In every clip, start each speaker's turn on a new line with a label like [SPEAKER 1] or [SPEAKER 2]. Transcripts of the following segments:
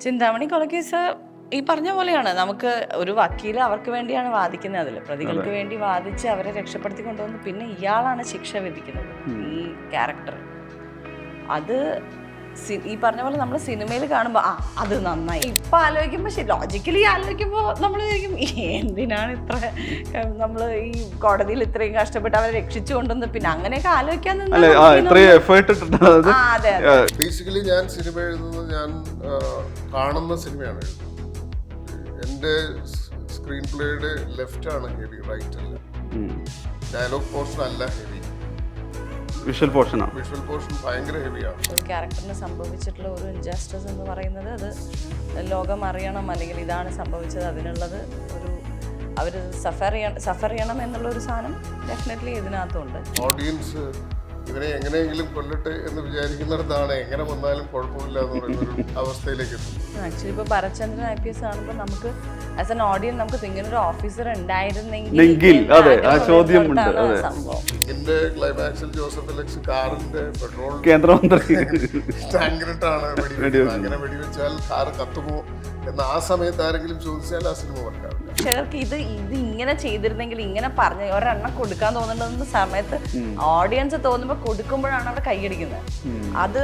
[SPEAKER 1] ചിന്താമണി കൊലക്കേസ് ഈ പറഞ്ഞ പോലെയാണ്. നമുക്ക് ഒരു വക്കീൽ അവർക്ക് വേണ്ടിയാണ് വാദിക്കുന്നത് അതിൽ പ്രതികൾക്ക് വേണ്ടി വാദിച്ച് അവരെ രക്ഷപ്പെടുത്തി കൊണ്ടുവന്ന് പിന്നെ ഇയാളാണ് ശിക്ഷ വിധിക്കുന്നത്. ഈ ക്യാരക്ടർ. അത് ഈ പറഞ്ഞ പോലെ നമ്മൾ സിനിമയിൽ കാണുമ്പോൾ ആ അത് നന്നായി. ഇപ്പൊ ആലോചിക്കുമ്പോൾ ശരി ലോജിക്കലി ആലോചിക്കുമ്പോൾ നമ്മൾ വിചാരിക്കും എന്തിനാണ് ഇത്ര നമ്മൾ ഈ കോടതിയിൽ ഇത്രയും കഷ്ടപ്പെട്ട് അവരെ രക്ഷിച്ചു കൊണ്ടുവന്ന് പിന്നെ അങ്ങനെയൊക്കെ ആലോചിക്കാൻ
[SPEAKER 2] ബേസിക്കലി ഞാൻ സിനിമ എഴുതുന്നത് ഞാൻ കാണുന്ന സിനിമയാണ് എന്റെ സ്ക്രീൻ പ്ലേയുടെ ലെഫ്റ്റ് ആണ് ഹെവി റൈറ്റ് അല്ല. ഡയലോഗ് പോർഷൻ അല്ല ഹെവി
[SPEAKER 3] വിഷ്വൽ പോർഷൻ ആണ്
[SPEAKER 2] വിഷ്വൽ പോർഷൻ ഭയങ്കര ഹെവിയാണ്
[SPEAKER 1] ഒരു ക്യാരക്ടറിന് സംഭവിച്ചിട്ടുള്ള ഒരു ഇൻജസ്റ്റിസ് എന്ന് പറയുന്നത് അത് ലോകം അറിയണം അല്ലെങ്കിൽ ഇതാണ് സംഭവിച്ചത് അതിനുള്ളത് ഒരു അവർ സഫർ ചെയ്യണം സഫർ ചെയ്യണം എന്നുള്ള ഒരു സാധനം ഡെഫിനറ്റ്ലി ഇതിനകത്തുണ്ട്.
[SPEAKER 2] ഓഡിയൻസ് ഇവരെ എങ്ങനെയെങ്കിലും കൊല്ലട്ടെ എന്ന് വിചാരിക്കുന്നിടത്താണ് എങ്ങനെ വന്നാലും കുഴപ്പമില്ല എന്ന് പറയുന്ന ഒരു അവസ്ഥയിലേക്ക്
[SPEAKER 1] ആക്ച്വലി ഇപ്പോൾ ഭരചന്ദ്രൻ ഐ പി എസ് കാണുമ്പോൾ നമുക്ക് ആസ് എൻ ഓഡിയൻസ് നമുക്ക് ഇങ്ങനെ ഒരു ഓഫീസർ ഉണ്ടായിരുന്നെങ്കിൽ
[SPEAKER 3] അതെ, ആ ചോദ്യം ഉണ്ട്,
[SPEAKER 1] വരുന്നിടത്താണ്
[SPEAKER 3] അതെ.
[SPEAKER 1] സംഭവം.
[SPEAKER 2] ഇതിന്റെ ക്ലൈമാക്സിൽ ജോസഫ് അലക്സ് കാറിന്റെ പെട്രോൾ
[SPEAKER 3] കേന്ദ്രമന്ത്രി.
[SPEAKER 2] ടാങ്കിലിട്ടാണ് വെടിവെച്ചത്. അങ്ങനെ വെടിവെച്ചാൽ കാർ കത്തുമോ എന്ന് ആ സമയത്ത് ആരെങ്കിലും ചോദിച്ചാൽ ആ സിനിമ വർക്കാവില്ല
[SPEAKER 1] ചിലർക്ക് ഇത് ഇത് ഇങ്ങനെ ചെയ്തിരുന്നെങ്കിൽ ഇങ്ങനെ പറഞ്ഞ ഒരെണ്ണം കൊടുക്കാൻ തോന്നുന്ന സമയത്ത് ഓഡിയൻസ് തോന്നുമ്പോൾ കൊടുക്കുമ്പോഴാണ് അവിടെ കൈയടിക്കുന്നത്. അത്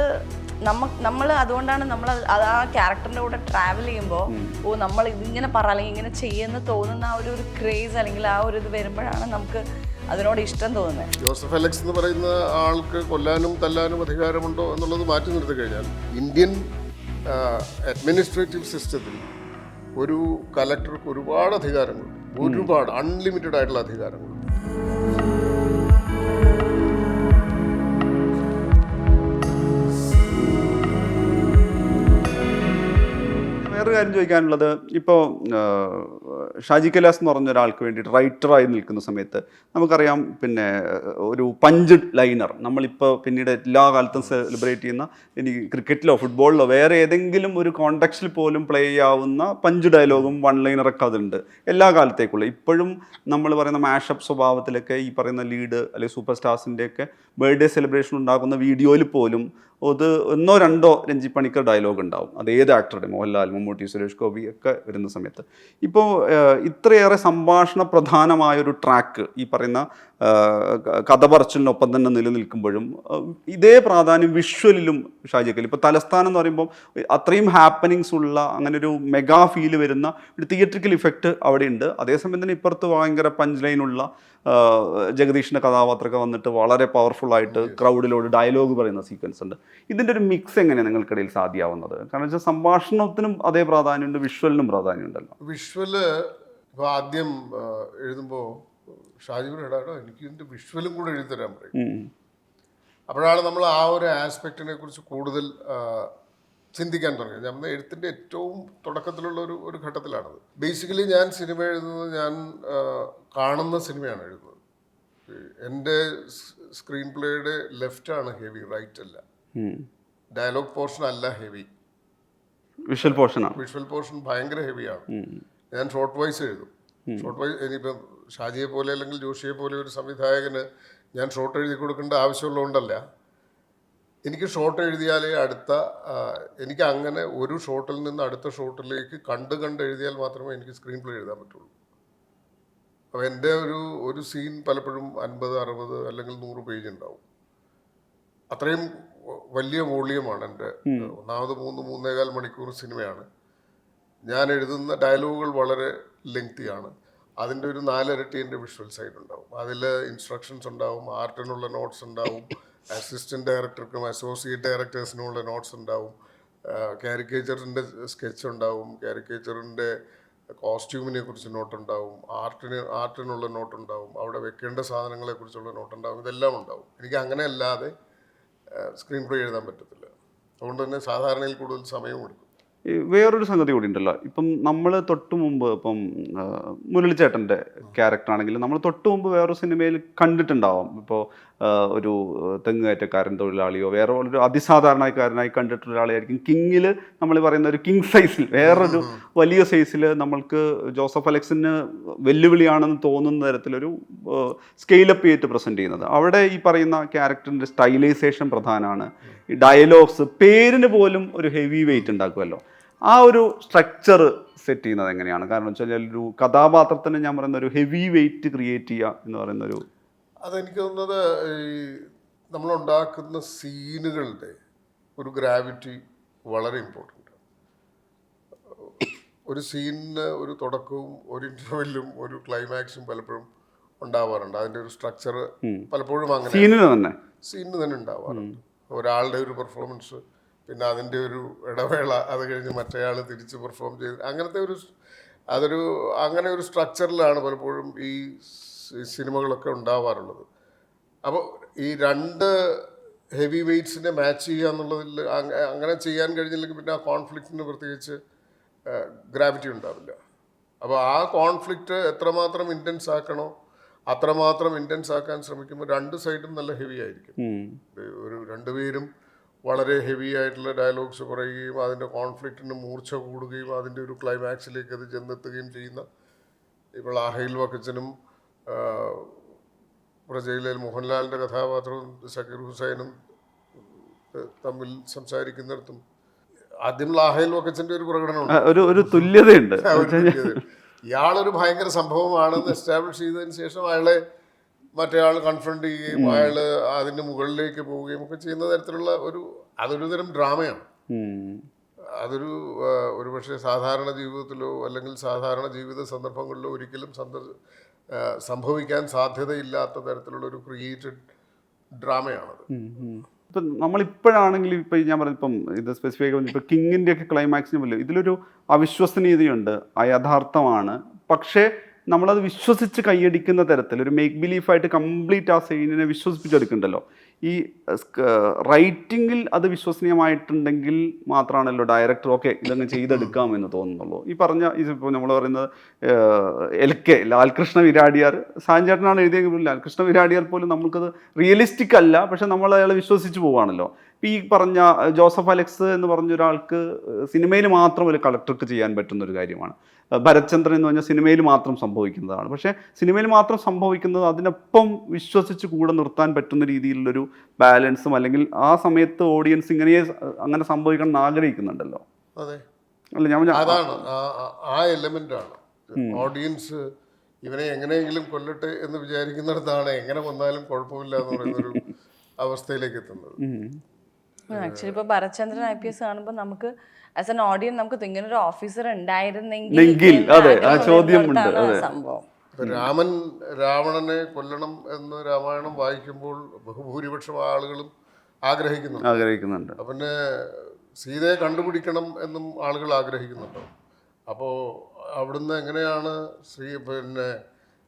[SPEAKER 1] നമ്മ നമ്മൾ അതുകൊണ്ടാണ് നമ്മൾ അത് ആ ക്യാരക്ടറിന്റെ കൂടെ ട്രാവൽ ചെയ്യുമ്പോൾ ഓ നമ്മൾ ഇതിങ്ങനെ പറ അല്ലെങ്കിൽ ഇങ്ങനെ ചെയ്യുന്ന തോന്നുന്ന ആ ഒരു ഒരു ക്രേസ് അല്ലെങ്കിൽ ആ ഒരു ഇത് വരുമ്പോഴാണ് നമുക്ക് അതിനോട് ഇഷ്ടം തോന്നുന്നത്.
[SPEAKER 2] ജോസഫ് അലക്സ് എന്ന് പറയുന്ന ആൾക്ക് കൊല്ലാനും തല്ലാനും അധികാരമുണ്ടോ എന്നുള്ളത് മാറ്റി നിർത്തി കഴിഞ്ഞാൽ ഇന്ത്യൻ അഡ്മിനിസ്ട്രേറ്റീവ് സിസ്റ്റത്തിൽ ഒരു കലക്ടർക്ക് ഒരുപാട് അധികാരങ്ങളുണ്ട്. ഒരുപാട് അൺലിമിറ്റഡ് ആയിട്ടുള്ള അധികാരങ്ങളുണ്ട്.
[SPEAKER 3] വേറൊരു കാര്യം ചോദിക്കാനുള്ളത് ഇപ്പോൾ ഷാജി കലാസ് എന്ന് പറഞ്ഞ ഒരാൾക്ക് വേണ്ടിയിട്ട് റൈറ്ററായി നിൽക്കുന്ന സമയത്ത് നമുക്കറിയാം പിന്നെ ഒരു പഞ്ച് ലൈനർ. നമ്മളിപ്പോൾ പിന്നീട് എല്ലാ കാലത്തും സെലിബ്രേറ്റ് ചെയ്യുന്ന ഇനി ക്രിക്കറ്റിലോ ഫുട്ബോളിലോ വേറെ ഏതെങ്കിലും ഒരു കോണ്ടക്സ്റ്റിൽ പോലും പ്ലേ ചെയ്യാവുന്ന പഞ്ച് ഡയലോഗും വൺ ലൈനറൊക്കെ അതുണ്ട് എല്ലാ കാലത്തേക്കുള്ള. ഇപ്പോഴും നമ്മൾ പറയുന്ന മാഷപ്പ് സ്വഭാവത്തിലൊക്കെ ഈ പറയുന്ന ലീഡ് അല്ലെങ്കിൽ സൂപ്പർ സ്റ്റാർസിന്റെയൊക്കെ ബർത്ത്ഡേ സെലിബ്രേഷൻ ഉണ്ടാക്കുന്ന വീഡിയോയിൽ പോലും അത് ഒന്നോ രണ്ടോ രഞ്ജി പണിക്കർ ഡയലോഗ് ഉണ്ടാവും. അത് ഏത് ആക്ടറുടെ മോഹൻലാൽ മമ്മൂട്ടി സുരേഷ് ഗോപി ഒക്കെ വരുന്ന സമയത്ത്. ഇപ്പോൾ ഇത്രയേറെ സംഭാഷണ പ്രധാനമായൊരു ട്രാക്ക് ഈ പറയുന്ന കഥ പറച്ചിലിനൊപ്പം തന്നെ നിലനിൽക്കുമ്പോഴും ഇതേ പ്രാധാന്യം വിഷ്വലിലും ഷാജിക്കൽ ഇപ്പോൾ തലസ്ഥാനം എന്ന് പറയുമ്പോൾ അത്രയും ഹാപ്പനിങ്സ് ഉള്ള അങ്ങനെ ഒരു മെഗാ ഫീൽ വരുന്ന ഒരു തിയേറ്ററിക്കൽ ഇഫക്റ്റ് അവിടെയുണ്ട്. അതേസമയം തന്നെ ഇപ്പുറത്ത് ഭയങ്കര പഞ്ച് ലൈനുള്ള ജഗദീഷിന്റെ കഥാപാത്രമൊക്കെ വന്നിട്ട് വളരെ പവർഫുള്ളായിട്ട് ക്രൗഡിലോട് ഡയലോഗ് പറയുന്ന സീക്വൻസ് ഉണ്ട്. ഇതിന്റെ ഒരു മിക്സ് എങ്ങനെയാണ് നിങ്ങൾക്കിടയിൽ സാധ്യമാവുന്നത് കാരണം വെച്ചാൽ സംഭാഷണത്തിനും അതേ പ്രാധാന്യമുണ്ട് വിഷ്വലിനും പ്രാധാന്യമുണ്ടല്ലോ.
[SPEAKER 2] വിഷ്വൽ ഇപ്പോൾ ആദ്യം എഴുതുമ്പോൾ ഷാജിബിൻ ഇടാടോ എനിക്ക് ഇതിന്റെ വിഷ്വലും കൂടെ എഴുതിത്തരാൻ പറയും. അപ്പോഴാണ് നമ്മൾ ആ ഒരു ആസ്പെക്റ്റിനെ കുറിച്ച് കൂടുതൽ ചിന്തിക്കാൻ തുടങ്ങിയത്. ഞാൻ എഴുത്തിന്റെ ഏറ്റവും തുടക്കത്തിലുള്ള ഒരു ഒരു ഘട്ടത്തിലാണത്. ബേസിക്കലി ഞാൻ സിനിമ എഴുതുന്നത് ഞാൻ കാണുന്ന സിനിമയാണ് എഴുതുന്നത്. എന്റെ സ്ക്രീൻ പ്ലേയുടെ ആണ് ഹെവി റൈറ്റ് അല്ല. ഡയലോഗ് പോർഷൻ അല്ല heavy
[SPEAKER 3] visual portion
[SPEAKER 2] visual portion ഭയങ്കര ഹെവിയാണ് ഞാൻ ഷോർട്ട് വൈസ് എഴുതും. ഷോർട്ട് വൈസ് ഇനിയിപ്പം ഷാജിയെ പോലെ അല്ലെങ്കിൽ ജോഷിയെ പോലെ ഒരു സംവിധായകന് ഞാൻ ഷോട്ട് എഴുതി കൊടുക്കേണ്ട ആവശ്യമുള്ളതുകൊണ്ടല്ല. എനിക്ക് ഷോട്ട് എഴുതിയാലേ അടുത്ത എനിക്ക് അങ്ങനെ ഒരു ഷോട്ടിൽ നിന്ന് അടുത്ത ഷോട്ടിലേക്ക് കണ്ട് കണ്ട് എഴുതിയാൽ മാത്രമേ എനിക്ക് സ്ക്രീൻ പ്ലേ എഴുതാൻ പറ്റുള്ളൂ. അപ്പോൾ എന്റെ ഒരു ഒരു സീൻ പലപ്പോഴും അൻപത് അറുപത് അല്ലെങ്കിൽ നൂറ് പേജ് ഉണ്ടാവും. അത്രയും വലിയ വോളിയമാണ് എന്റെ ഒന്നാമത് മൂന്ന് മൂന്നേകാൽ മണിക്കൂർ സിനിമയാണ്. ഞാൻ എഴുതുന്ന ഡയലോഗുകൾ വളരെ ലെങ്തിയാണ് അതിന്റെ ഒരു നാലിരട്ടി എന്റെ വിഷ്വൽ സൈഡ് ഉണ്ടാവും. അതിൽ ഇൻസ്ട്രക്ഷൻസ് ഉണ്ടാവും ആർട്ടിനുള്ള നോട്ട്സ് ഉണ്ടാവും അസിസ്റ്റന്റ് ഡയറക്ടർക്കും അസോസിയേറ്റ് ഡയറക്ടേഴ്സിനുമുള്ള നോട്ട്സ് ഉണ്ടാവും കാരിക്കേച്ചറിന്റെ സ്കെച്ച് ഉണ്ടാവും കാരിക്കേച്ചറിന്റെ കോസ്റ്റ്യൂമിനെ കുറിച്ച് നോട്ട് ഉണ്ടാവും ആർട്ടിന് ആർട്ടിനുള്ള നോട്ട് ഉണ്ടാവും അവിടെ വെക്കേണ്ട സാധനങ്ങളെ കുറിച്ചുള്ള നോട്ട് ഉണ്ടാവും ഇതെല്ലാം ഉണ്ടാവും. എനിക്ക് അങ്ങനെ അല്ലാതെ സ്ക്രീൻ പ്ലേ എഴുതാൻ പറ്റത്തില്ല. അതുകൊണ്ട് തന്നെ സാധാരണയിൽ കൂടുതൽ സമയം എടുക്കും
[SPEAKER 3] വേറൊരു സംഗതി കൂടി ഉണ്ടല്ലോ. ഇപ്പം നമ്മൾ തൊട്ട് മുമ്പ് ഇപ്പം മുരളിച്ചേട്ടന്റെ ക്യാരക്ടർ ആണെങ്കിൽ നമ്മൾ തൊട്ട് മുമ്പ് വേറൊരു സിനിമയിൽ കണ്ടിട്ടുണ്ടാവാം. ഇപ്പോൾ ഒരു തെങ്ങുകയറ്റക്കാരൻ തൊഴിലാളിയോ വേറെ ഒരു അതിസാധാരണക്കാരനായി കണ്ടിട്ടുള്ള കിങ്ങിൽ നമ്മൾ പറയുന്ന ഒരു കിങ് സൈസിൽ വേറൊരു വലിയ സൈസിൽ നമ്മൾക്ക് ജോസഫ് അലക്സിന് വെല്ലുവിളിയാണെന്ന് തോന്നുന്ന തരത്തിലൊരു സ്കെയിലപ്പ് ചെയ്തിട്ട് പ്രസന്റ് ചെയ്യുന്നത്. അവിടെ ഈ പറയുന്ന ക്യാരക്ടറിന്റെ സ്റ്റൈലൈസേഷൻ പ്രധാനമാണ് ഡയലോഗ്സ് പേരിന് പോലും ഒരു ഹെവി വെയിറ്റ് ഉണ്ടാക്കുമല്ലോ. ആ ഒരു സ്ട്രക്ചർ സെറ്റ് ചെയ്യുന്നത് എങ്ങനെയാണ്? കാരണം വെച്ചാൽ ഒരു കഥാപാത്രത്തിന് ഞാൻ പറയുന്ന ഒരു ഹെവി വെയിറ്റ് ക്രിയേറ്റ് ചെയ്യുക എന്ന് പറയുന്ന ഒരു
[SPEAKER 2] അതെനിക്ക് തോന്നുന്നത് ഈ നമ്മളുണ്ടാക്കുന്ന സീനുകളുടെ ഒരു ഗ്രാവിറ്റി വളരെ ഇമ്പോർട്ടന്റ് ഒരു സീനിന് ഒരു തുടക്കവും ഒരു ഇന്റർവെല്ലും ഒരു ക്ലൈമാക്സും പലപ്പോഴും ഉണ്ടാവാറുണ്ട്. അതിന്റെ ഒരു സ്ട്രക്ചർ പലപ്പോഴും അങ്ങനെ
[SPEAKER 3] സീനിന് തന്നെ?
[SPEAKER 2] സീനിന് തന്നെ ഉണ്ടാവാറുണ്ട്. ഒരാളുടെ ഒരു പെർഫോമൻസ് പിന്നെ അതിന്റെ ഒരു ഇടവേള അത് കഴിഞ്ഞ് മറ്റേയാൾ തിരിച്ച് പെർഫോം ചെയ്ത് അങ്ങനത്തെ ഒരു അതൊരു അങ്ങനെ ഒരു സ്ട്രക്ചറിലാണ് പലപ്പോഴും ഈ സിനിമകളൊക്കെ ഉണ്ടാവാറുള്ളത്. അപ്പോൾ ഈ രണ്ട് ഹെവി വെയ്റ്റ്സിനെ മാച്ച് ചെയ്യുക എന്നുള്ളതിൽ അങ്ങനെ ചെയ്യാൻ കഴിഞ്ഞില്ലെങ്കിൽ പിന്നെ ആ കോൺഫ്ലിക്റ്റിന് പ്രത്യേകിച്ച് ഗ്രാവിറ്റി ഉണ്ടാവില്ല. അപ്പോൾ ആ കോൺഫ്ലിക്റ്റ് എത്രമാത്രം ഇന്റൻസ് ആക്കണോ അത്രമാത്രം ഇന്റൻസ് ആക്കാൻ ശ്രമിക്കുമ്പോൾ രണ്ട് സൈഡും നല്ല ഹെവി ആയിരിക്കും. ഒരു രണ്ടുപേരും വളരെ ഹെവി ആയിട്ടുള്ള ഡയലോഗ്സ് പറയുകയും അതിന്റെ കോൺഫ്ലിക്റ്റിന് മൂർച്ച കൂടുകയും അതിന്റെ ഒരു ക്ലൈമാക്സിലേക്ക് അത് ചെന്നെത്തുകയും ചെയ്യുന്ന ഇപ്പോൾ ആഹയിൽ വക്കച്ചനും പ്രജയിലെ മോഹൻലാലിന്റെ കഥാപാത്രവും സക്കീർ ഹുസൈനും തമ്മിൽ സംസാരിക്കുന്നിടത്തും ആദ്യം ലാഹയിൽ വക്കച്ചന്റെ ഒരു പ്രകടനമുണ്ട്
[SPEAKER 3] ഒരു ഒരു തുല്യതയുണ്ട്.
[SPEAKER 2] ഇയാളൊരു ഭയങ്കര സംഭവമാണെന്ന് എസ്റ്റാബ്ലിഷ് ചെയ്തതിന് ശേഷം അയാളെ മറ്റേ ആൾ കൺഫ്രണ്ട് ചെയ്യുകയും അയാൾ അതിന് മുകളിലേക്ക് പോവുകയും ഒക്കെ ചെയ്യുന്ന തരത്തിലുള്ള ഒരു അതൊരു തരം ഡ്രാമയാണ്. അതൊരു ഒരു ഒരുപക്ഷെ സാധാരണ ജീവിതത്തിലോ അല്ലെങ്കിൽ സാധാരണ ജീവിത സന്ദർഭങ്ങളിലോ ഒരിക്കലും സന്ദർ സംഭവിക്കാൻ സാധ്യതയില്ലാത്ത തരത്തിലുള്ള ഒരു ക്രിയേറ്റഡ്
[SPEAKER 3] ഡ്രാമയാണത്. ഇപ്പം നമ്മളിപ്പോഴാണെങ്കിൽ ഇപ്പം ഞാൻ പറഞ്ഞു ഇപ്പം ഇത് സ്പെസിഫൈ ഇപ്പം കിങ്ങിന്റെ ഒക്കെ ക്ലൈമാക്സിന് പോലും ഇതിലൊരു അവിശ്വസനീയതയുണ്ട്. അയഥാർത്ഥമാണ് പക്ഷേ നമ്മളത് വിശ്വസിച്ച് കൈയടിക്കുന്ന തരത്തിൽ ഒരു മേക്ക് ബിലീഫായിട്ട് കംപ്ലീറ്റ് ആ സീനിനെ വിശ്വസിപ്പിച്ചെടുക്കുന്നുണ്ടല്ലോ ഈ റൈറ്റിങ്ങിൽ അത് വിശ്വസനീയമായിട്ടുണ്ടെങ്കിൽ മാത്രമാണല്ലോ ഡയറക്ടർ ഓക്കെ ഇതങ്ങ് ചെയ്തെടുക്കാം എന്ന് തോന്നുന്നുള്ളൂ. ഈ പറഞ്ഞ ഇതിപ്പോൾ നമ്മൾ പറയുന്നത് എൽ കെ ലാൽകൃഷ്ണ വിരാടിയാർ സാഞ്ചേട്ടനാണ് എഴുതിയെങ്കിലും ലാൽകൃഷ്ണ വിരാടിയാർ പോലും നമുക്കത് റിയലിസ്റ്റിക് അല്ല പക്ഷെ നമ്മൾ അയാളെ വിശ്വസിച്ച് ഇപ്പം ഈ പറഞ്ഞ ജോസഫ് അലക്സ് എന്ന് പറഞ്ഞ ഒരാൾക്ക് സിനിമയിൽ മാത്രം ഒരു കളക്ടർക്ക് ചെയ്യാൻ പറ്റുന്ന ഒരു കാര്യമാണ്. ഭരചന്ദ്രൻ എന്ന് പറഞ്ഞാൽ സിനിമയിൽ മാത്രം സംഭവിക്കുന്നതാണ്. പക്ഷേ സിനിമയിൽ മാത്രം സംഭവിക്കുന്നത് അതിനൊപ്പം വിശ്വസിച്ച് കൂടെ നിർത്താൻ പറ്റുന്ന രീതിയിലുള്ളൊരു ബാലൻസും അല്ലെങ്കിൽ ആ സമയത്ത് ഓഡിയൻസ് ഇങ്ങനെ അങ്ങനെ സംഭവിക്കണം എന്ന് ആഗ്രഹിക്കുന്നുണ്ടല്ലോ.
[SPEAKER 2] അതെ.
[SPEAKER 3] അല്ല ഞാൻ
[SPEAKER 2] അതാണ്. ആ- എലമെന്റ് ആണ്. ഓഡിയൻസ് ഇവനെ എങ്ങനെയെങ്കിലും കൊല്ലട്ടെ എന്ന് വിചാരിക്കുന്നിടത്താണ് എങ്ങനെ വന്നാലും കുഴപ്പമില്ല എന്ന് പറയുന്ന ഒരു അവസ്ഥയിലേക്ക് എത്തുന്നത്.
[SPEAKER 1] ആക്ച്വലി ഇപ്പൊ ഭരചന്ദ്രൻ ഐ പി എസ് കാണുമ്പോൾ നമുക്ക് ആസ് എൻ ഓഡിയൻ നമുക്ക് ഇങ്ങനെ ഒരു ഓഫീസർ ഉണ്ടായിരുന്നെങ്കിൽ
[SPEAKER 3] അതെ, ആ
[SPEAKER 1] ആഗ്രഹം
[SPEAKER 3] ചോദ്യം
[SPEAKER 1] വരുന്നിടത്താണ്
[SPEAKER 3] ഉണ്ട്, അതെ.
[SPEAKER 1] സംഭവം.
[SPEAKER 2] രാമൻ രാവണനെ കൊല്ലണം എന്ന് രാമായണം വായിക്കുമ്പോൾ ബഹുഭൂരിപക്ഷം ആളുകളും ആഗ്രഹിക്കുന്നുണ്ട്.
[SPEAKER 3] ആഗ്രഹിക്കുന്നുണ്ട്.
[SPEAKER 2] പിന്നെ സീതയെ കണ്ടുപിടിക്കണം എന്നും ആളുകൾ ആഗ്രഹിക്കുന്നുണ്ടോ. അപ്പോൾ അവിടുന്ന് എങ്ങനെയാണ് ശ്രീ പിന്നെ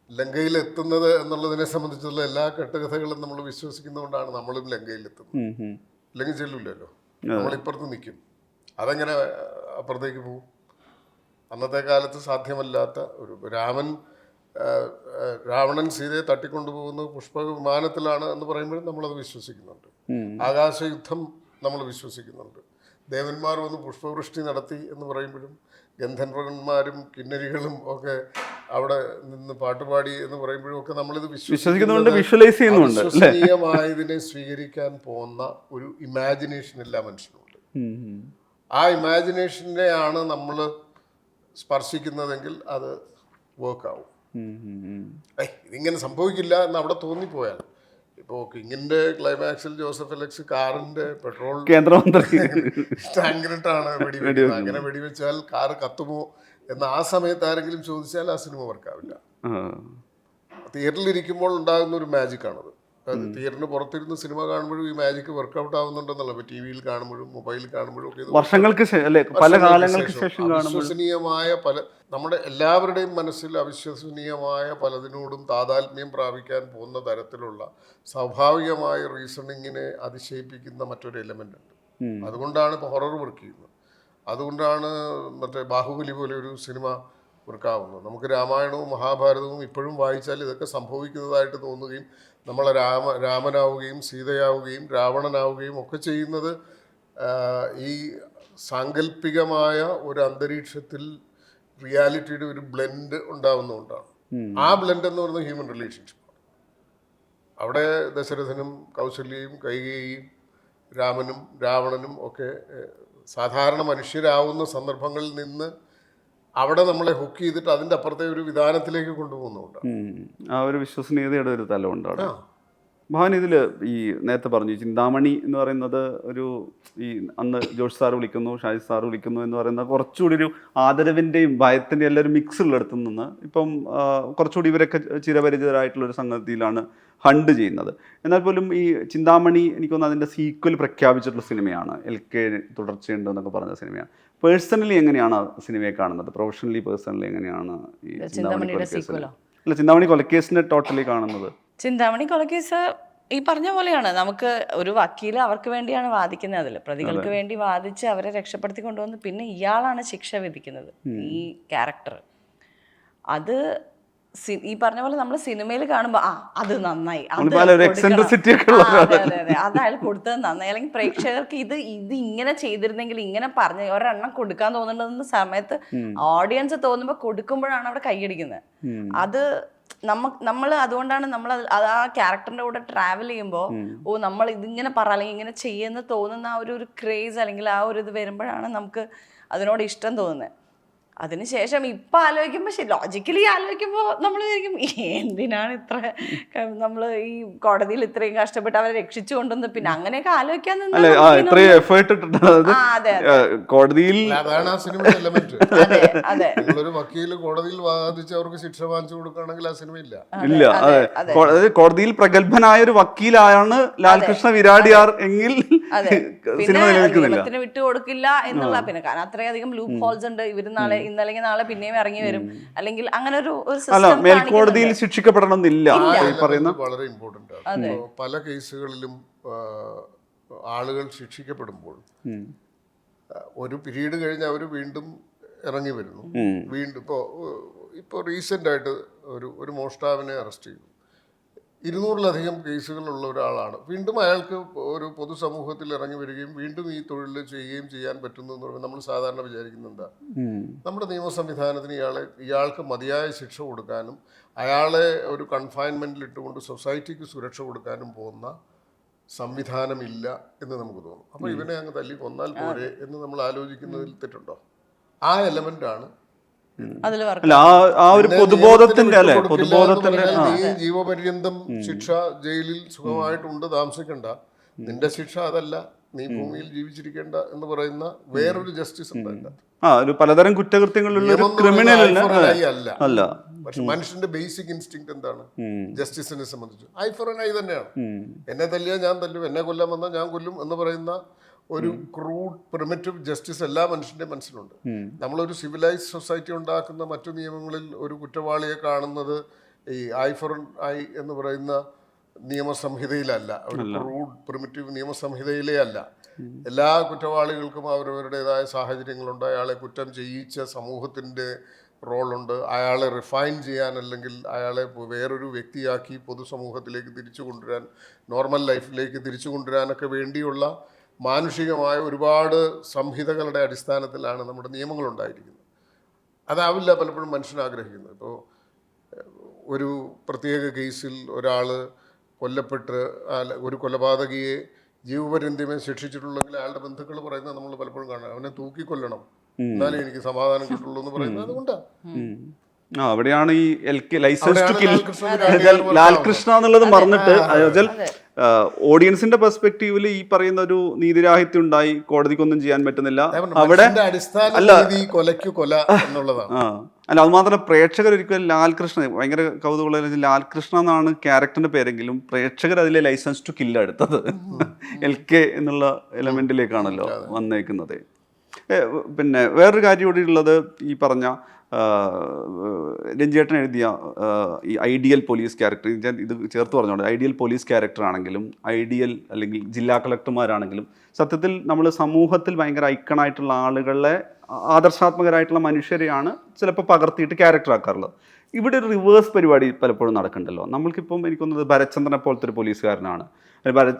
[SPEAKER 2] ലങ്കയിൽ എത്തുന്നത് എന്നുള്ളതിനെ സംബന്ധിച്ചുള്ള എല്ലാ കെട്ടുകഥകളും നമ്മൾ വിശ്വസിക്കുന്നതുകൊണ്ടാണ് നമ്മളും ലങ്കയിൽ എത്തുന്നത്
[SPEAKER 3] ഉം, ഉം.
[SPEAKER 2] അല്ലെങ്കിൽ ചെല്ലില്ലല്ലോ നമ്മളിപ്പുറത്ത് നിൽക്കും അതെങ്ങനെ അപ്പുറത്തേക്ക് പോകും? അന്നത്തെ കാലത്ത് സാധ്യമല്ലാത്ത ഒരു രാമൻ രാവണൻ സീതയെ തട്ടിക്കൊണ്ടുപോകുന്നത് പുഷ്പ വിമാനത്തിലാണ് എന്ന് പറയുമ്പോഴും നമ്മളത് വിശ്വസിക്കുന്നുണ്ട്. ആകാശയുദ്ധം നമ്മൾ വിശ്വസിക്കുന്നുണ്ട്. ദേവന്മാർ വന്ന് പുഷ്പവൃഷ്ടി നടത്തി എന്ന് പറയുമ്പോഴും ഗന്ധർവന്മാരും കിന്നരികളും ഒക്കെ അവിടെ നിന്ന് പാട്ടുപാടി എന്ന് പറയുമ്പോഴും ഒക്കെ നമ്മളിത്
[SPEAKER 3] വിശ്വസിക്കുന്നുണ്ട് വിഷ്വലൈസ് ചെയ്യുന്നുണ്ട്
[SPEAKER 2] വിശ്വസനീയമായതിനെ സ്വീകരിക്കാൻ പോകുന്ന ഒരു ഇമാജിനേഷൻ എല്ലാ മനുഷ്യനുണ്ട്. ആ ഇമാജിനേഷനെയാണ് നമ്മൾ സ്പർശിക്കുന്നതെങ്കിൽ അത് വർക്ക് ആവും. ഇതിങ്ങനെ സംഭവിക്കില്ല എന്ന് അവിടെ തോന്നിപ്പോയാൽ ഇപ്പോൾ കിങ്ങിന്റെ ക്ലൈമാക്സിൽ ജോസഫ് അലക്സ് കാറിന്റെ പെട്രോൾ
[SPEAKER 3] കേന്ദ്രമന്ത്രി.
[SPEAKER 2] ടാങ്കിനിട്ടാണ് വെടിവെടി അങ്ങനെ വെടിവെച്ചാൽ കാറ് കത്തുമോ എന്ന് ആ സമയത്ത് ആരെങ്കിലും ചോദിച്ചാൽ ആ സിനിമ വർക്കാവില്ല
[SPEAKER 3] തിയേറ്ററിൽ
[SPEAKER 2] ഇരിക്കുമ്പോൾ ഉണ്ടാകുന്ന ഒരു മാജിക് മാജിക്കാണത് അത് തിയേറ്ററിന് പുറത്തിരുന്ന് സിനിമ കാണുമ്പോഴും ഈ മാജിക് വർക്ക്ഔട്ട് ആവുന്നുണ്ടെന്നല്ല. ടി വിയിൽ കാണുമ്പോഴും മൊബൈലിൽ കാണുമ്പോഴും ഒക്കെ
[SPEAKER 3] വർഷങ്ങൾക്ക് പല കാലങ്ങൾക്ക്
[SPEAKER 2] ശേഷം അവിശ്വസനീയമായ പല നമ്മുടെ എല്ലാവരുടെയും മനസ്സിൽ അവിശ്വസനീയമായ പലതിനോടും താതാത്മ്യം പ്രാപിക്കാൻ പോകുന്ന തരത്തിലുള്ള സ്വാഭാവികമായ റീസണിങ്ങിനെ അതിശയിപ്പിക്കുന്ന മറ്റൊരു എലമെന്റ് ഉണ്ട്. അതുകൊണ്ടാണ് ഇപ്പോൾ ഹൊറർ വർക്ക് ചെയ്യുന്നത്. അതുകൊണ്ടാണ് മറ്റേ ബാഹുബലി പോലെ ഒരു സിനിമ വർക്കാവുന്നത് നമുക്ക് രാമായണവും മഹാഭാരതവും ഇപ്പോഴും വായിച്ചാൽ ഇതൊക്കെ സംഭവിക്കുന്നതായിട്ട് തോന്നുകയും നമ്മളെ രാമ രാമനാവുകയും സീതയാവുകയും രാവണനാവുകയും ഒക്കെ ചെയ്യുന്നത് ഈ സാങ്കല്പികമായ ഒരു അന്തരീക്ഷത്തിൽ റിയാലിറ്റിയുടെ ഒരു ബ്ലെൻഡ് ഉണ്ടാവുന്നതുകൊണ്ടാണ്. ആ ബ്ലെൻഡ് എന്ന് പറയുന്നത് ഹ്യൂമൻ റിലേഷൻഷിപ്പ് അവിടെ ദശരഥനും കൗശല്യയും കൈകേയും രാമനും രാവണനും ഒക്കെ സാധാരണ മനുഷ്യരാവുന്ന സന്ദർഭങ്ങളിൽ നിന്ന് അവിടെ നമ്മളെ ഹുക്ക് ചെയ്തിട്ട് അതിന്റെ അപ്പുറത്തെ ഒരു വിധാനത്തിലേക്ക് കൊണ്ടുപോകുന്നുണ്ട്.
[SPEAKER 3] ആ ഒരു വിശ്വസനീയതയുടെ ഒരു തലമുണ്ട് അവിടെ. ഭവൻ ഇതിൽ ഈ നേരത്തെ പറഞ്ഞു ചിന്താമണി എന്ന് പറയുന്നത് ഒരു ഈ അന്ന് ജോഷ് സാർ വിളിക്കുന്നു ഷാജി സാർ വിളിക്കുന്നു എന്ന് പറയുന്ന കുറച്ചുകൂടി ഒരു ആദരവിന്റെയും ഭയത്തിന്റെയും എല്ലാം ഒരു മിക്സ് ഉള്ളിടത്ത് നിന്ന് ഇപ്പം കുറച്ചുകൂടി ഇവരൊക്കെ ചിരപരിചിതരായിട്ടുള്ള ഒരു സംഗതിയിലാണ് ഹണ്ട് ചെയ്യുന്നത്. എന്നാൽ പോലും ഈ ചിന്താമണി എനിക്കൊന്ന് അതിന്റെ സീക്വൽ പ്രഖ്യാപിച്ചിട്ടുള്ള സിനിമയാണ്. എൽ കെ തുടർച്ചയുണ്ട് എന്നൊക്കെ പറഞ്ഞ സിനിമയാണ്. പേഴ്സണലി എങ്ങനെയാണ് സിനിമയെ കാണുന്നത്? പ്രൊഫഷണലി പേഴ്സണലി എങ്ങനെയാണ് ഈ ചിന്താമണി കൊലക്കേസിനെ അല്ല ചിന്താമണി കൊലക്കേസിനെ ടോട്ടലി കാണുന്നത്.
[SPEAKER 1] ചിന്താമണി കൊലക്കേസ് ഈ പറഞ്ഞ പോലെയാണ്. നമുക്ക് ഒരു വക്കീൽ അവർക്ക് വേണ്ടിയാണ് വാദിക്കുന്നത് അതിൽ പ്രതികൾക്ക് വേണ്ടി വാദിച്ച് അവരെ രക്ഷപ്പെടുത്തി കൊണ്ടുവന്ന് പിന്നെ ഇയാളാണ് ശിക്ഷ വിധിക്കുന്നത്. ഈ ക്യാരക്ടർ അത് ഈ പറഞ്ഞ പോലെ നമ്മൾ സിനിമയിൽ കാണുമ്പോൾ ആ അത് നന്നായി. അത്. അയാൾ കൊടുത്തത് നന്നായി. അല്ലെങ്കിൽ പ്രേക്ഷകർക്ക് ഇത് ഇത് ഇങ്ങനെ ചെയ്തിരുന്നെങ്കിൽ ഇങ്ങനെ പറഞ്ഞ ഒരെണ്ണം കൊടുക്കാൻ തോന്നുന്ന സമയത്ത് ഓഡിയൻസ് തോന്നുമ്പോൾ കൊടുക്കുമ്പോഴാണ് അവിടെ കൈയടിക്കുന്നത്. അത് നമ്മ നമ്മൾ അതുകൊണ്ടാണ് നമ്മൾ അത് ആ ക്യാരക്ടറിന്റെ കൂടെ ട്രാവൽ ചെയ്യുമ്പോൾ ഓ നമ്മൾ ഇതിങ്ങനെ പറ അല്ലെങ്കിൽ ഇങ്ങനെ ചെയ്യുന്ന തോന്നുന്ന ആ ഒരു ക്രേസ് അല്ലെങ്കിൽ ആ ഒരു ഇത് വരുമ്പോഴാണ് നമുക്ക് അതിനോട് ഇഷ്ടം തോന്നുന്നത്. അതിനുശേഷം ഇപ്പം ആലോചിക്കുമ്പോൾ ശരി ലോജിക്കലി ആലോചിക്കുമ്പോൾ നമ്മൾ വിചാരിക്കും എന്തിനാണ് ഇത്ര നമ്മൾ ഈ കോടതിയിൽ ഇത്രയും കഷ്ടപ്പെട്ട് അവരെ രക്ഷിച്ചു കൊണ്ടുവന്ന് പിന്നെ അങ്ങനെയൊക്കെ ആലോചിക്കാൻ
[SPEAKER 3] കോടതിയിൽ
[SPEAKER 1] അതെ
[SPEAKER 2] കോടതിയിൽ വാദിച്ച് അവർക്ക് ശിക്ഷ വാങ്ങിച്ചു കൊടുക്കുകയാണെങ്കിൽ ആ സിനിമ ഇല്ല.
[SPEAKER 1] അതെ,
[SPEAKER 3] കോടതിയിൽ പ്രഗത്ഭനായ ഒരു വക്കീലായാണ് ലാൽകൃഷ്ണ വിരാടിയാർ എങ്കിൽ സിനിമ നിലനിൽക്കുന്നില്ല.
[SPEAKER 1] വിട്ടുകൊടുക്കില്ല എന്നുള്ള പിന്നെ കാരണം അത്രയധികം ലൂപ്പ് ഹോൾസ് ഉണ്ട്. ഇവർ നാളെ ഇന്നല്ലെങ്കിൽ നാളെ പിന്നെയും ഇറങ്ങി വരും. അല്ലെങ്കിൽ അങ്ങനെ ഒരു
[SPEAKER 3] അല്ല
[SPEAKER 1] സിസ്റ്റം
[SPEAKER 3] മേൽക്കോടതിയിൽ ശിക്ഷിക്കപ്പെടണം എന്നില്ല
[SPEAKER 2] ആ
[SPEAKER 3] ഈ പറയുന്ന
[SPEAKER 2] വളരെ ഇമ്പോർട്ടന്റ് ആണ്. പല കേസുകളിലും ആളുകൾ ശിക്ഷിക്കപ്പെടുമ്പോൾ ഒരു പിരീഡ് കഴിഞ്ഞ് അവർ വീണ്ടും ഇറങ്ങി വരുന്നു. വീണ്ടും ഇപ്പോൾ ഇപ്പോൾ റീസെന്റ് ആയിട്ട് ഒരു ഒരു മോഷ്ടാവിനെ അറസ്റ്റ് ചെയ്തു. ഇരുന്നൂറിലധികം കേസുകളുള്ള ഒരാളാണ്. വീണ്ടും അയാൾക്ക് ഒരു പൊതുസമൂഹത്തിൽ ഇറങ്ങി വരികയും വീണ്ടും ഈ തൊഴിൽ ചെയ്യുകയും ചെയ്യാൻ പറ്റുന്നു എന്ന് പറയുമ്പോൾ നമ്മൾ സാധാരണ
[SPEAKER 3] വിചാരിക്കുന്നുണ്ട്
[SPEAKER 2] നമ്മുടെ നിയമ സംവിധാനത്തിന് ഇയാളെ ഇയാൾക്ക് മതിയായ ശിക്ഷ കൊടുക്കാനും അയാളെ ഒരു കൺഫൈൻമെന്റിൽ ഇട്ടുകൊണ്ട് സൊസൈറ്റിക്ക് സുരക്ഷ കൊടുക്കാനും പോകുന്ന സംവിധാനമില്ല എന്ന് നമുക്ക് തോന്നും. അപ്പോൾ ഇവനെ അങ്ങ് തല്ലി കൊന്നാൽ പോരെ എന്ന് നമ്മൾ ആലോചിക്കുന്നതിൽ തെറ്റുണ്ടോ? ആ
[SPEAKER 1] എലമെന്റാണ്
[SPEAKER 3] അല്ല ആ ഒരു പൊതുബോധത്തിന്റെ അല്ലെ? പൊതുബോധത്തിന്റെ
[SPEAKER 2] ജീവപര്യന്തം ശിക്ഷ ജയിലിൽ സുഖമായിട്ടുണ്ട് താമസിക്കണ്ട. നിന്റെ ശിക്ഷ അതല്ല നീ ഭൂമിയിൽ ജീവിച്ചിരിക്കേണ്ട എന്ന് പറയുന്ന വേറൊരു ജസ്റ്റിസ് ഉണ്ടല്ല
[SPEAKER 3] ആ ഒരു പലതരം കുറ്റകൃത്യങ്ങളുള്ള ഒരു ക്രിമിനൽ അല്ല?
[SPEAKER 2] അല്ല?
[SPEAKER 3] അല്ല.
[SPEAKER 2] പക്ഷെ മനുഷ്യന്റെ ബേസിക് ഇൻസ്റ്റിങ് എന്താണ്? ജസ്റ്റിസിനെ സംബന്ധിച്ച്. ഐ ഫോർ എൻ ഐ തന്നെയാണ്. എന്നെ തല്ലിയാൽ ഞാൻ തല്ലും എന്നെ കൊല്ലാൻ വന്നാൽ ഞാൻ കൊല്ലും എന്ന് പറയുന്ന ഒരു ക്രൂഡ് പ്രിമിറ്റീവ് ജസ്റ്റിസ് എല്ലാ മനുഷ്യന്റെ മനസ്സിലുണ്ട്. നമ്മളൊരു സിവിലൈസ് സൊസൈറ്റി ഉണ്ടാക്കുന്ന മറ്റു നിയമങ്ങളിൽ ഒരു കുറ്റവാളിയെ കാണുന്നത് ഈ ഐ ഫോർ ഐ എന്ന് പറയുന്ന നിയമസംഹിതയിലല്ല. ഒരു ക്രൂഡ് പ്രിമിറ്റീവ് നിയമസംഹിതയിലേ അല്ല. എല്ലാ കുറ്റവാളികൾക്കും അവരവരുടേതായ സാഹചര്യങ്ങളുണ്ട്. അയാളെ കുറ്റം ചെയ്യിച്ച സമൂഹത്തിന്റെ റോളുണ്ട്. അയാളെ റിഫൈൻ ചെയ്യാൻ അല്ലെങ്കിൽ അയാളെ വേറൊരു വ്യക്തിയാക്കി പൊതുസമൂഹത്തിലേക്ക് തിരിച്ചു കൊണ്ടുവരാൻ നോർമൽ ലൈഫിലേക്ക് തിരിച്ചു കൊണ്ടുവരാനൊക്കെ വേണ്ടിയുള്ള മാനുഷികമായ ഒരുപാട് സംഹിതകളുടെ അടിസ്ഥാനത്തിലാണ് നമ്മുടെ നിയമങ്ങൾ ഉണ്ടായിരിക്കുന്നത് അതാവില്ല പലപ്പോഴും മനുഷ്യൻ ആഗ്രഹിക്കുന്നത്. ഇപ്പോൾ ഒരു പ്രത്യേക കേസിൽ ഒരാൾ കൊല്ലപ്പെട്ട് ഒരു കൊലപാതകിയെ ജീവപര്യന്തമേ ശിക്ഷിച്ചിട്ടുള്ളെങ്കിൽ അയാളുടെ ബന്ധുക്കൾ പറയുന്നത് നമ്മൾ പലപ്പോഴും കാണാം. അവനെ തൂക്കിക്കൊല്ലണം. എന്നാലേ എനിക്ക് സമാധാനം കിട്ടുള്ളൂ എന്ന് പറയുന്നത് അതുകൊണ്ടാണ്
[SPEAKER 3] ആ അവിടെയാണ് ഈ L K licence to kill
[SPEAKER 2] Lalkrishna
[SPEAKER 3] എന്നുള്ളത് മറന്നിട്ട് ഓഡിയൻസിന്റെ പെർസ്പെക്റ്റീവിൽ ഈ പറയുന്ന ഒരു നീതിരാഹിത്യം ഉണ്ടായി കോടതിക്കൊന്നും ചെയ്യാൻ പറ്റുന്നില്ല. അവിടെ അല്ല.
[SPEAKER 2] കൊലയ്ക്കു കൊല എന്നുള്ളതാണ്.
[SPEAKER 3] അല്ല അത് മാത്രമല്ല പ്രേക്ഷകർ ഒരിക്കലും ലാൽകൃഷ്ണ ഭയങ്കര കൗതുകമുള്ള ലാൽകൃഷ്ണ എന്നാണ് ക്യാരക്ടറിന്റെ പേരെങ്കിലും പ്രേക്ഷകർ അതിലെ ലൈസൻസ് ടു കില്ല എടുത്തത്. എൽ കെ എന്നുള്ള എലമെന്റിലേക്കാണല്ലോ വന്നേക്കുന്നത്. പിന്നെ വേറൊരു കാര്യം കൂടി ഉള്ളത് ഈ പറഞ്ഞ ആ, രഞ്ജേട്ടൻ എഴുതിയ ഈ ഐഡിയൽ പോലീസ് ക്യാരക്ടർ ഞാൻ ഇത് ചേർത്ത് പറഞ്ഞോണ്ട് ഐഡിയൽ പോലീസ് ക്യാരക്ടർ ആണെങ്കിലും ഐഡിയൽ അല്ലെങ്കിൽ ജില്ലാ കളക്ടർമാരാണെങ്കിലും സത്യത്തിൽ നമ്മൾ സമൂഹത്തിൽ ഭയങ്കര ഐക്കണായിട്ടുള്ള ആളുകളെ ആദർശാത്മകരായിട്ടുള്ള മനുഷ്യരെയാണ് ചിലപ്പോൾ പകർത്തിയിട്ട് ക്യാരക്ടർ ആക്കാറുള്ളത്. ഇവിടെ ഒരു റിവേഴ്സ് പരിപാടി പലപ്പോഴും നടക്കുന്നുണ്ടല്ലോ നമ്മൾക്കിപ്പം എനിക്കൊന്നത് ഭരചന്ദ്രനെ പോലത്തെ ഒരു പോലീസുകാരനാണ്. ഭര-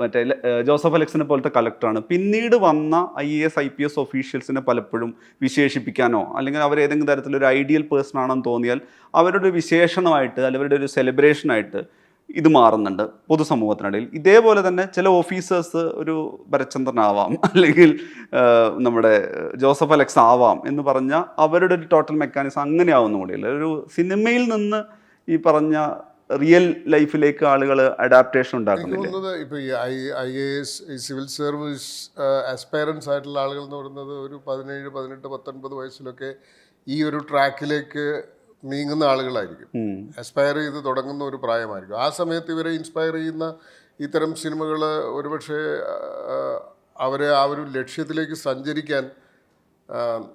[SPEAKER 3] മറ്റേ ജോസഫ് അലക്സിനെ പോലത്തെ കളക്ടറാണ് പിന്നീട് വന്ന I S I P S ഒഫീഷ്യൽസിനെ പലപ്പോഴും വിശേഷിപ്പിക്കാനോ അല്ലെങ്കിൽ അവർ ഏതെങ്കിലും തരത്തിലൊരു ഐഡിയൽ പേഴ്സൺ ആണെന്ന് തോന്നിയാൽ അവരുടെ ഒരു വിശേഷണമായിട്ട് അല്ലെങ്കിൽ അവരുടെ ഒരു സെലിബ്രേഷനായിട്ട് ഇത് മാറുന്നുണ്ട് പൊതുസമൂഹത്തിനിടയിൽ. ഇതേപോലെ തന്നെ ചില ഓഫീസേഴ്സ് ഒരു ഭരചന്ദ്രനാവാം അല്ലെങ്കിൽ നമ്മുടെ ജോസഫ് അലക്സ് ആവാം എന്ന് പറഞ്ഞ അവരുടെ ഒരു ടോട്ടൽ മെക്കാനിസം അങ്ങനെ ആവുന്ന കൂടിയില്ല. ഒരു സിനിമയിൽ നിന്ന് ഈ പറഞ്ഞ റിയൽ ലൈഫിലേക്ക് ആളുകൾ അഡാപ്റ്റേഷൻ ഉണ്ടാക്കുന്നില്ല?
[SPEAKER 2] ഇപ്പോൾ ഈ ഐ ഐ എ എസ് ഈ സിവിൽ സർവീസ് ആസ്പയറൻസ് ആയിട്ടുള്ള ആളുകൾ എന്ന് പറയുന്നത് ഒരു പതിനേഴ് പതിനെട്ട് പത്തൊൻപത് വയസ്സിലൊക്കെ ഈ ഒരു ട്രാക്കിലേക്ക് നീങ്ങുന്ന ആളുകളായിരിക്കും. അസ്പയർ ചെയ്ത് തുടങ്ങുന്ന ഒരു പ്രായമായിരിക്കും. ആ സമയത്ത് ഇവരെ ഇൻസ്പയർ ചെയ്യുന്ന ഇത്തരം സിനിമകൾ ഒരുപക്ഷെ അവരെ ആ ഒരു ലക്ഷ്യത്തിലേക്ക് സഞ്ചരിക്കാൻ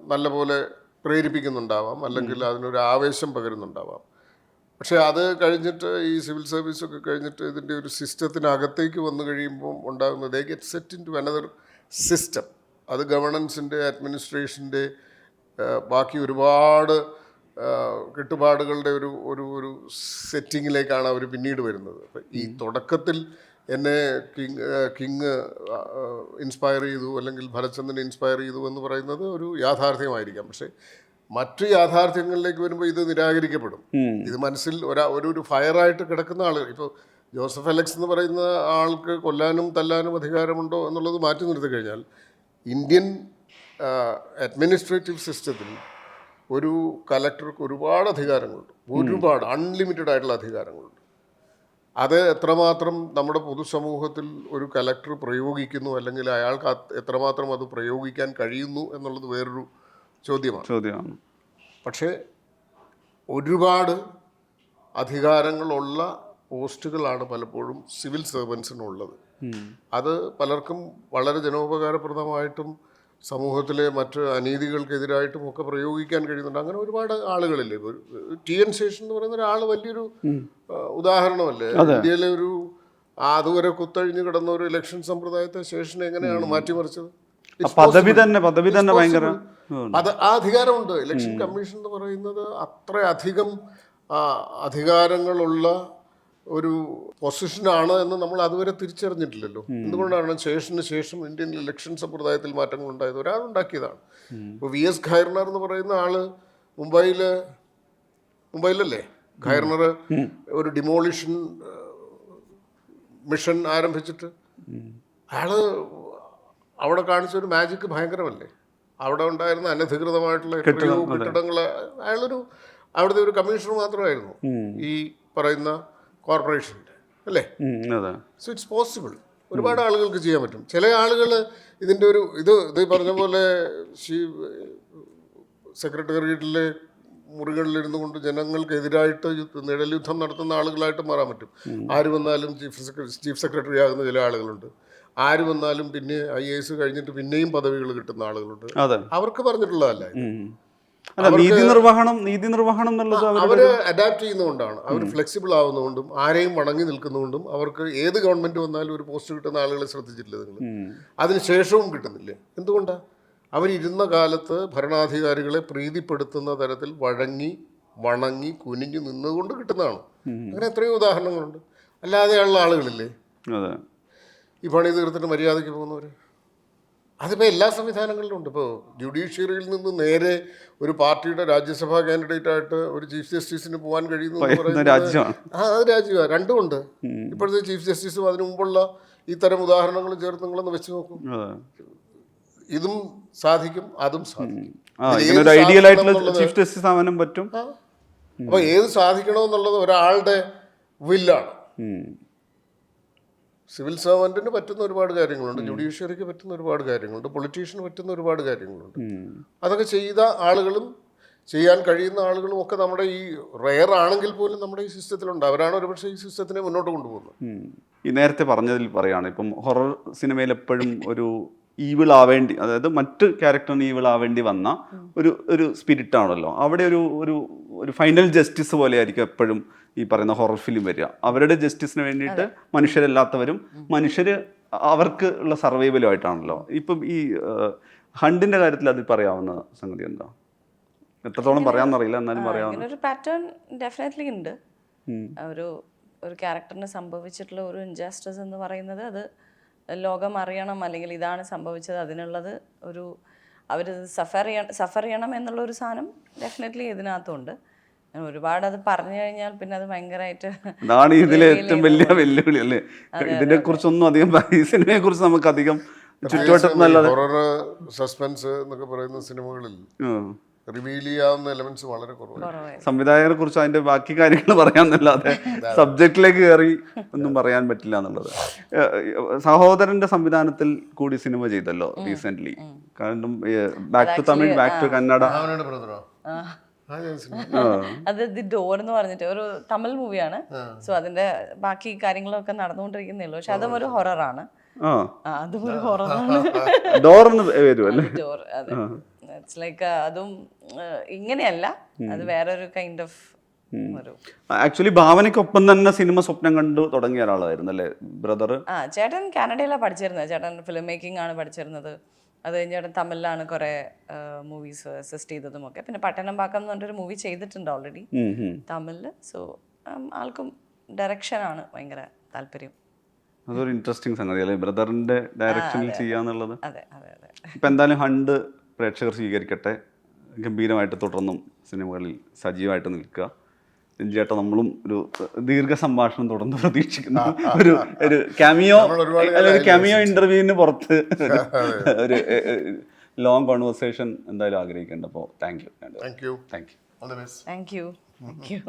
[SPEAKER 2] നല്ലപോലെ പ്രേരിപ്പിക്കുന്നുണ്ടാവാം. അല്ലെങ്കിൽ അതിനൊരു ആവേശം പകരുന്നുണ്ടാവാം. പക്ഷേ അത് കഴിഞ്ഞിട്ട് ഈ സിവിൽ സർവീസൊക്കെ കഴിഞ്ഞിട്ട് ഇതിന്റെ ഒരു സിസ്റ്റത്തിനകത്തേക്ക് വന്നു കഴിയുമ്പോൾ ഉണ്ടാകുന്ന they get set into another system അത് ഗവർണൻസിന്റെ അഡ്മിനിസ്ട്രേഷന്റെ ബാക്കി ഒരുപാട് കെട്ടുപാടുകളുടെ ഒരു ഒരു ഒരു സെറ്റിങ്ങിലേക്കാണ് അവർ പിന്നീട് വരുന്നത്. അപ്പം ഈ തുടക്കത്തിൽ എന്നെ കിങ് കിങ് ഇൻസ്പയർ ചെയ്തു അല്ലെങ്കിൽ ഭരചന്ദ്രൻ ഇൻസ്പയർ ചെയ്തു എന്ന് പറയുന്നത് ഒരു യാഥാർത്ഥ്യമായിരിക്കാം. പക്ഷേ മറ്റു യാഥാർത്ഥ്യങ്ങളിലേക്ക് വരുമ്പോൾ ഇത് നിരാകരിക്കപ്പെടും. ഇത് മനസ്സിൽ ഒരാ ഒരു ഒരു ഫയറായിട്ട് കിടക്കുന്ന ആളുകൾ ഇപ്പോൾ ജോസഫ് അലക്സ് എന്ന് പറയുന്ന ആൾക്ക് കൊല്ലാനും തല്ലാനും അധികാരമുണ്ടോ എന്നുള്ളത് മാറ്റി നിർത്തി കഴിഞ്ഞാൽ ഇന്ത്യൻ അഡ്മിനിസ്ട്രേറ്റീവ് സിസ്റ്റത്തിൽ ഒരു കലക്ടർക്ക് ഒരുപാട് അധികാരങ്ങളുണ്ട്. ഒരുപാട് അൺലിമിറ്റഡ് ആയിട്ടുള്ള അധികാരങ്ങളുണ്ട്. അത് എത്രമാത്രം നമ്മുടെ പൊതുസമൂഹത്തിൽ ഒരു കലക്ടർ പ്രയോഗിക്കുന്നു അല്ലെങ്കിൽ അയാൾക്ക് എത്രമാത്രം അത് പ്രയോഗിക്കാൻ കഴിയുന്നു എന്നുള്ളത് വേറൊരു ചോദ്യമാണ്.
[SPEAKER 3] ചോദ്യമാണ്.
[SPEAKER 2] പക്ഷേ ഒരുപാട് അധികാരങ്ങളുള്ള പോസ്റ്റുകളാണ് പലപ്പോഴും സിവിൽ സർവൻസിനുള്ളത് അത് പലർക്കും വളരെ ജനോപകാരപ്രദമായിട്ടും സമൂഹത്തിലെ മറ്റ് അനീതികൾക്കെതിരായിട്ടും ഒക്കെ പ്രയോഗിക്കാൻ കഴിയുന്നുണ്ട്. അങ്ങനെ ഒരുപാട് ആളുകളില്ലേ? ടി എൻ ശേഷൻ എന്ന് പറയുന്ന ഒരാൾ വലിയൊരു ഉദാഹരണമല്ലേ? ഇന്ത്യയിലെ ഒരു അതുവരെ കുത്തഴിഞ്ഞ് കിടന്ന ഒരു ഇലക്ഷൻ സമ്പ്രദായത്തെ ശേഷനെ എങ്ങനെയാണ് മാറ്റിമറിച്ചത്?
[SPEAKER 3] പദവി തന്നെ പദവി തന്നെ ഭയങ്കര
[SPEAKER 2] അത് ആ അധികാരമുണ്ട് ഇലക്ഷൻ കമ്മീഷൻ എന്ന് പറയുന്നത് അത്രയധികം ആ, അധികാരങ്ങളുള്ള ഒരു പൊസിഷനാണ് എന്ന് നമ്മൾ അതുവരെ തിരിച്ചറിഞ്ഞിട്ടില്ലല്ലോ. എന്തുകൊണ്ടാണ് ശേഷന് ശേഷം ഇന്ത്യൻ ഇലക്ഷൻ സമ്പ്രദായത്തിൽ മാറ്റങ്ങൾ ഉണ്ടായത് ഒരാളുണ്ടാക്കിയതാണ് ഇപ്പോൾ വി എസ് ഖൈർണർ എന്ന് പറയുന്ന ആൾ മുംബൈയിൽ മുംബൈയിലല്ലേ? ഖൈർണർ ഒരു ഡിമോളിഷൻ മിഷൻ ആരംഭിച്ചിട്ട് അയാൾ അവിടെ കാണിച്ച ഒരു മാജിക് ഭയങ്കരമല്ലേ? അവിടെ ഉണ്ടായിരുന്ന അനധികൃതമായിട്ടുള്ള കെട്ടിടങ്ങൾ അയാളൊരു അവിടുത്തെ ഒരു കമ്മീഷണർ മാത്രമായിരുന്നു. ഈ പറയുന്ന കോർപ്പറേഷന്റെ അല്ലേ? സോ ഇറ്റ്സ് പോസിബിൾ ഒരുപാട് ആളുകൾക്ക് ചെയ്യാൻ പറ്റും. ചില ആളുകൾ ഇതിന്റെ ഒരു ഇത് ഇത് പറഞ്ഞ പോലെ സെക്രട്ടേറിയറ്റിലെ മുറികളിലിരുന്നു കൊണ്ട് ജനങ്ങൾക്കെതിരായിട്ട് യുദ്ധ- നിഴൽ യുദ്ധം നടത്തുന്ന ആളുകളായിട്ട് മാറാൻ പറ്റും. ആര് വന്നാലും ചീഫ് സെക്രട്ടറി ചീഫ് സെക്രട്ടറി ആകുന്ന ചില ആളുകളുണ്ട്. ആര് വന്നാലും പിന്നെ ഐ എ എസ് കഴിഞ്ഞിട്ട് പിന്നെയും പദവികൾ കിട്ടുന്ന ആളുകളുണ്ട്. അവർക്ക് പറഞ്ഞിട്ടുള്ളതല്ല
[SPEAKER 3] നീതി നിർവഹണം നീതി നിർവഹണം എന്നുള്ളത് അവർ
[SPEAKER 2] അവർ അഡാപ്റ്റ് ചെയ്യുന്നതുകൊണ്ടാണ്. അവർ ഫ്ലെക്സിബിൾ ആവുന്നതുകൊണ്ടും ആരെയും വണങ്ങി നിൽക്കുന്നതുകൊണ്ടും അവർക്ക് ഏത് ഗവൺമെന്റ് വന്നാലും ഒരു പോസ്റ്റ് കിട്ടുന്ന ആളുകളെ ശ്രദ്ധിച്ചിട്ടില്ല നിങ്ങൾ. അതിനുശേഷവും കിട്ടുന്നില്ല? എന്തുകൊണ്ടാണ് അവരിരുന്ന കാലത്ത് ഭരണാധികാരികളെ പ്രീതിപ്പെടുത്തുന്ന തരത്തിൽ വഴങ്ങി വണങ്ങി കുനിഞ്ഞു നിന്നുകൊണ്ട് കിട്ടുന്നതാണ്. അങ്ങനെ എത്രയോ ഉദാഹരണങ്ങളുണ്ട്. അല്ലാതെയുള്ള ആളുകളില്ലേ? ഈ പണി തീർത്തിട്ട് മര്യാദയ്ക്ക് പോകുന്നവർ അതിപ്പോൾ എല്ലാ സംവിധാനങ്ങളിലും ഉണ്ട്. ഇപ്പോൾ ജുഡീഷ്യറിയിൽ നിന്ന് നേരെ ഒരു പാർട്ടിയുടെ രാജ്യസഭാ കാൻഡിഡേറ്റ് ആയിട്ട് ഒരു ചീഫ് ജസ്റ്റിസിന് പോകാൻ കഴിയുന്നു എന്ന്
[SPEAKER 3] പറയുന്ന
[SPEAKER 2] പറയുന്നത്
[SPEAKER 3] രാജ്യമാണ്
[SPEAKER 2] ആ അത് രാജ്യമാണ് രണ്ടുമുണ്ട് ഇപ്പോഴത്തെ ചീഫ് ജസ്റ്റിസും അതിനു മുമ്പുള്ള ഇത്തരം ഉദാഹരണങ്ങൾ ചേർത്ത് നിങ്ങളൊന്ന് വെച്ച് നോക്കും. ഇതും സാധിക്കും അതും സാധിക്കും.
[SPEAKER 3] ഐഡിയൽ ആയിട്ടുള്ള ചീഫ് ജസ്റ്റിസ് ആവാനും പറ്റും.
[SPEAKER 2] അപ്പോൾ അപ്പൊ ഏത് സാധിക്കണമെന്നുള്ളത് ഒരാളുടെ വില്ലാണ്. സിവിൽ സർവന്റിന് പറ്റുന്ന ഒരുപാട് കാര്യങ്ങളുണ്ട് ജുഡീഷ്യറിക്ക് പറ്റുന്ന ഒരുപാട് കാര്യങ്ങളുണ്ട് പൊളിറ്റീഷ്യന് പറ്റുന്ന ഒരുപാട് കാര്യങ്ങളുണ്ട്. അതൊക്കെ ചെയ്ത ആളുകളും ചെയ്യാൻ കഴിയുന്ന ആളുകളും ഒക്കെ നമ്മുടെ ഈ റെയർ ആണെങ്കിൽ പോലും നമ്മുടെ ഈ സിസ്റ്റത്തിലുണ്ട്. അവരാണ് ഒരുപക്ഷെ ഈ സിസ്റ്റത്തിനെ മുന്നോട്ട് കൊണ്ടുപോകുന്നത്.
[SPEAKER 3] ഈ നേരത്തെ പറഞ്ഞതിൽ പറയുകയാണ് ഇപ്പം ഹൊറർ സിനിമയിൽ എപ്പോഴും ഒരു ഈവിൾ ആവേണ്ടി അതായത് മറ്റ് ക്യാരക്ടറിന് ഈവിൾ ആവേണ്ടി വന്ന ഒരു ഒരു സ്പിരിറ്റ് ആണല്ലോ. അവിടെ ഒരു ഒരു ഒരു ഫൈനൽ ജസ്റ്റിസ് പോലെ ആയിരിക്കും എപ്പോഴും ഈ പറയുന്ന ഹൊറർ ഫിലിം വരിക. അവരുടെ ജസ്റ്റിസിന് വേണ്ടിയിട്ട് മനുഷ്യരല്ലാത്തവരും മനുഷ്യർ അവർക്ക് ഉള്ള സർവൈവലുമായിട്ടാണല്ലോ ഇപ്പം ഈ ഹണ്ടിന്റെ കാര്യത്തിൽ അതിൽ പറയാവുന്ന സംഗതി എന്താ? എത്രത്തോളം പറയാമെന്നറിയില്ല എന്നാലും പറയാവുന്ന
[SPEAKER 1] ഒരു പാറ്റേൺ ഡെഫിനറ്റ്ലി ഉണ്ട്. ഒരു ഒരു ക്യാരക്ടറിന് സംഭവിച്ചിട്ടുള്ള ഒരു ഇൻജസ്റ്റിസ് എന്ന് പറയുന്നത് അത് ലോകം അറിയണം അല്ലെങ്കിൽ ഇതാണ് സംഭവിച്ചത് അതിനുള്ളത് ഒരു അവർ സഫർ ചെയ്യണം സഫർ ചെയ്യണം എന്നുള്ള ഒരു സാധനം ഡെഫിനറ്റ്ലി ഇതിനകത്തുണ്ട്. ഞാൻ ഒരുപാട് അത് പറഞ്ഞു കഴിഞ്ഞാൽ പിന്നെ അത് ഭയങ്കരമായിട്ട്
[SPEAKER 3] അതാണ് ഇതിലെ ഏറ്റവും വലിയ വെല്ലുവിളി അല്ലേ? ഇതിനെ കുറിച്ചൊന്നും അധികം ഈ സിനിമയെ കുറിച്ച് നമുക്ക് അധികം ചുറ്റുവട്ടം
[SPEAKER 2] ഹൊറർ സസ്പെൻസ് എന്നൊക്കെ പറയുന്ന സിനിമകളിൽ റിവീൽ ചെയ്യാവുന്ന എലമെന്റ്സ് വളരെ കുറവാണ്
[SPEAKER 3] സംവിധായകരെ കുറിച്ച് അതിന്റെ ബാക്കി കാര്യങ്ങൾ പറയാന്നല്ലാതെ സബ്ജക്റ്റിലേക്ക് കയറി ഒന്നും പറയാൻ പറ്റില്ല എന്നുള്ളത്. സഹോദരന്റെ സംവിധാനത്തിൽ കൂടി സിനിമ ചെയ്തല്ലോ റീസെന്റ് കാരണം back to Tamil back to Kannada
[SPEAKER 1] ആ.
[SPEAKER 2] ആ. സിനിമ
[SPEAKER 1] അത് ദി ഡോർ എന്ന് പറഞ്ഞിട്ട് ഒരു തമിഴ് മൂവിയാണ് സോ അതിന്റെ ബാക്കി കാര്യങ്ങളൊക്കെ നടന്നുകൊണ്ടിരിക്കുന്നേ ഉള്ളൂ പക്ഷെ അതും ഒരു ഹൊററാണ് അതും ഒരു ഹൊററാണ്
[SPEAKER 3] ഡോർന്ന് വരും അല്ലേ?
[SPEAKER 1] ഡോർ അതെ. ഇറ്റ്സ് ലൈക്ക് അതും ആ, ഇങ്ങനെയല്ല. അത് വേറൊരു കൈൻഡ് ഓഫ്
[SPEAKER 3] ആക്ച്വലി ഭാവനയ്ക്കൊപ്പം തന്നെ സിനിമ സ്വപ്നം കണ്ടു തുടങ്ങിയ ഒരാളായിരുന്നു അല്ലേ? ബ്രദർ
[SPEAKER 1] ആ ചേട്ടൻ കാനഡയിലാണ് പഠിച്ചിരുന്നത്. ചേട്ടൻ ഫിലിം മേക്കിംഗ് ആണ് പഠിച്ചിരുന്നത്. അത് കഴിഞ്ഞ് ചേട്ടൻ തമിഴിലാണ് കുറേ മൂവീസ് അസിസ്റ്റ് ചെയ്തതും ഒക്കെ. പിന്നെ പട്ടണം പാക്കം എന്ന് പറഞ്ഞൊരു മൂവി ചെയ്തിട്ടുണ്ട് ഓൾറെഡി തമിഴിൽ സോ ആൾക്കും ഡയറക്ഷനാണ് ഭയങ്കര താല്പര്യം.
[SPEAKER 3] അതൊരു ഇൻട്രസ്റ്റിംഗ് സംഗതി അല്ലേ? ബ്രദറിന്റെ ഡയറക്ഷനിൽ ചെയ്യാന്നുള്ളത്.
[SPEAKER 1] അതെ അതെ അതെ.
[SPEAKER 3] ഇപ്പൊ എന്തായാലും ഹണ്ട് പ്രേക്ഷകർ സ്വീകരിക്കട്ടെ. ഗംഭീരമായിട്ട് തുടർന്നും സിനിമകളിൽ സജീവമായിട്ട് നിൽക്കുക. രഞ്ജിയേട്ട നമ്മളും ഒരു ദീർഘ സംഭാഷണം തുടർന്ന് പ്രതീക്ഷിക്കുന്ന. ഒരു ഒരു
[SPEAKER 2] കാമിയോ അല്ലെങ്കിൽ
[SPEAKER 3] കാമിയോ ഒരു കാമിയോ ഇന്റർവ്യൂവിന് പുറത്ത് ഒരു- ലോങ് കോൺവെർസേഷൻ എന്തായാലും ആഗ്രഹിക്കുന്നുണ്ട് അപ്പോൾ
[SPEAKER 2] thank you
[SPEAKER 3] thank you
[SPEAKER 2] all the best
[SPEAKER 1] thank you thank you